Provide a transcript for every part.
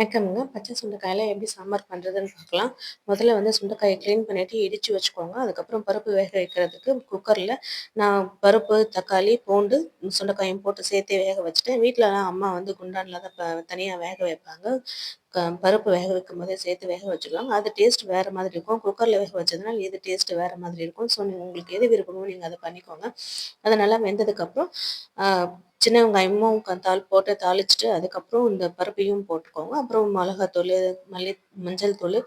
வணக்கம்ங்க. பச்சை சுண்டைக்காயில் எப்படி சாம்பார் பண்ணுறதுன்னு பார்க்கலாம் முதல்ல வந்து சுண்டைக்காயை க்ளீன் பண்ணிவிட்டு இடித்து வச்சுக்கோங்க. அதுக்கப்புறம் பருப்பு வேக வைக்கிறதுக்கு குக்கரில் நான் பருப்பு தக்காளி பூண்டு சுண்டைக்காயும் போட்டு சேர்த்து வேக வச்சுட்டேன். வீட்டிலலாம் அம்மா வந்து குண்டானில் தான் தனியாக வேக வைப்பாங்க. பருப்பு வேக வைக்கும் போதே சேர்த்து வேக வச்சுக்கலாம் அது டேஸ்ட் வேறு மாதிரி இருக்கும். குக்கரில் வேக வச்சதுனால இது டேஸ்ட்டு வேறு மாதிரி இருக்கும். ஸோ நீங்கள் உங்களுக்கு எது விருப்பமோ நீங்கள் அதை பண்ணிக்கோங்க. அது நல்லா வெந்ததுக்கப்புறம் சின்ன வெங்காயமும் தாள் போட்டு தாளிச்சிட்டு அதுக்கப்புறம் இந்த பருப்பையும் போட்டுக்கோங்க. அப்புறம் மிளகாத்தூள் மல்லி மஞ்சள் தூள்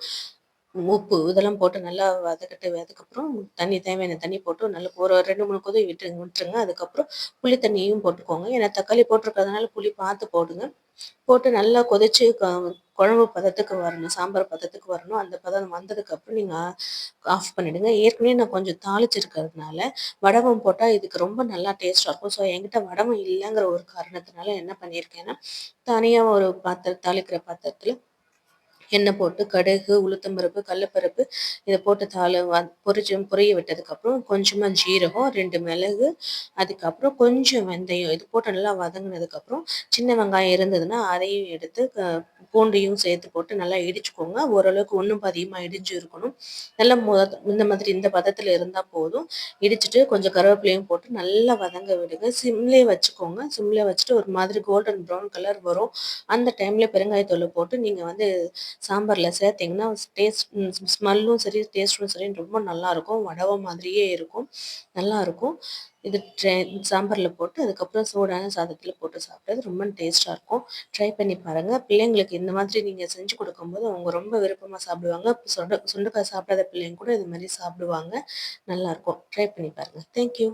உப்பு இதெல்லாம் போட்டு நல்லா வதக்கிட்டு அதுக்கப்புறம் தண்ணி தேவையான தண்ணி போட்டு நல்லா ஒரு ரெண்டு மூணு கொதி விட்டுருங்க விட்டுருங்க. அதுக்கப்புறம் புளி தண்ணியும் போட்டுக்கோங்க. ஏன்னா தக்காளி போட்டிருக்கிறதுனால புளி பார்த்து போடுங்க. போட்டு நல்லா கொதிச்சு குழம்பு பதத்துக்கு வரணும் சாம்பார் பதத்துக்கு வரணும். அந்த பதம் வந்ததுக்கப்புறம் நீங்கள் ஆஃப் பண்ணிவிடுங்க ஏற்கனவே நான் கொஞ்சம் தாளிச்சிருக்கிறதுனால வடவம் போட்டால் இதுக்கு ரொம்ப நல்லா டேஸ்ட்டாக இருக்கும். ஸோ என்கிட்ட வடவம் இல்லைங்கிற ஒரு காரணத்தினால என்ன பண்ணியிருக்கேன்னா தனியாக ஒரு பாத்திரம் தாளிக்கிற பாத்திரத்தில் எண்ணெய் போட்டு கடுகு உளுத்தம்பருப்பு கடலப்பருப்பு இதை போட்டு தாள பொரிச்சு பொரிய விட்டதுக்கப்புறம் கொஞ்சமாக ஜீரகம் ரெண்டு மிளகு அதுக்கப்புறம் கொஞ்சம் வெந்தயம் இது போட்டு நல்லா வதங்கினதுக்கப்புறம் சின்ன வெங்காயம் இருந்ததுன்னா அதையும் எடுத்து பூண்டையும் சேர்த்து போட்டு நல்லா இடிச்சுக்கோங்க. ஓரளவுக்கு ஒன்றும் அதிகமாக இடிஞ்சு இருக்கணும். நல்லா இந்த மாதிரி இந்த பதத்தில் இருந்தால் போதும். இடிச்சிட்டு கொஞ்சம் கருவேப்பிலையும் போட்டு நல்லா வதங்க விடுங்க. சிம்லேயே வச்சுக்கோங்க. சிம்லேயே வச்சுட்டு ஒரு மாதிரி கோல்டன் ப்ரௌன் கலர் வரும். அந்த டைமில் பெருங்காயத்தூள் போட்டு நீங்கள் வந்து சாம்பாரில் சேர்த்திங்கன்னா டேஸ்ட் ஸ்மெல்லும் சரி டேஸ்ட்டும் சரி ரொம்ப நல்லாயிருக்கும் வடவை மாதிரியே இருக்கும். நல்லாயிருக்கும் இது ட்ரை சாம்பாரில் போட்டு அதுக்கப்புறம் சூடான சாதத்தில் போட்டு சாப்பிட்றது ரொம்ப டேஸ்ட்டாக இருக்கும். ட்ரை பண்ணி பாருங்கள் பிள்ளைங்களுக்கு இந்த மாதிரி நீங்கள் செஞ்சு கொடுக்கும்போது அவங்க ரொம்ப விருப்பமாக சாப்பிடுவாங்க. சுண்ட சுண்டைக்காய் சாப்பிடாத பிள்ளைங்க கூட இது மாதிரி சாப்பிடுவாங்க. நல்லாயிருக்கும் ட்ரை பண்ணி பாருங்கள் தேங்க்யூ